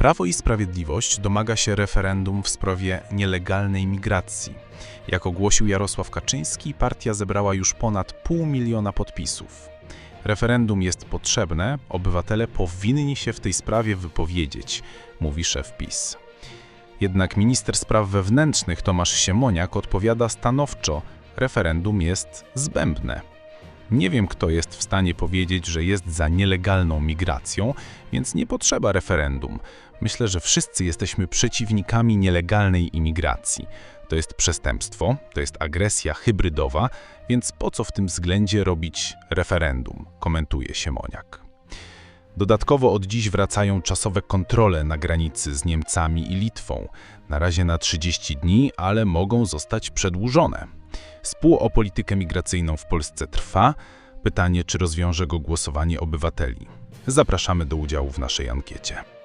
Prawo i Sprawiedliwość domaga się referendum w sprawie nielegalnej migracji. Jak ogłosił Jarosław Kaczyński, partia zebrała już ponad pół miliona podpisów. Referendum jest potrzebne, obywatele powinni się w tej sprawie wypowiedzieć, mówi szef PiS. Jednak minister spraw wewnętrznych Tomasz Siemoniak odpowiada stanowczo: referendum jest zbędne. Nie wiem, kto jest w stanie powiedzieć, że jest za nielegalną migracją, więc nie potrzeba referendum. Myślę, że wszyscy jesteśmy przeciwnikami nielegalnej imigracji. To jest przestępstwo, to jest agresja hybrydowa, więc po co w tym względzie robić referendum, komentuje Siemoniak. Dodatkowo od dziś wracają czasowe kontrole na granicy z Niemcami i Litwą. Na razie na 30 dni, ale mogą zostać przedłużone. Spół o politykę migracyjną w Polsce trwa. Pytanie, czy rozwiąże go głosowanie obywateli. Zapraszamy do udziału w naszej ankiecie.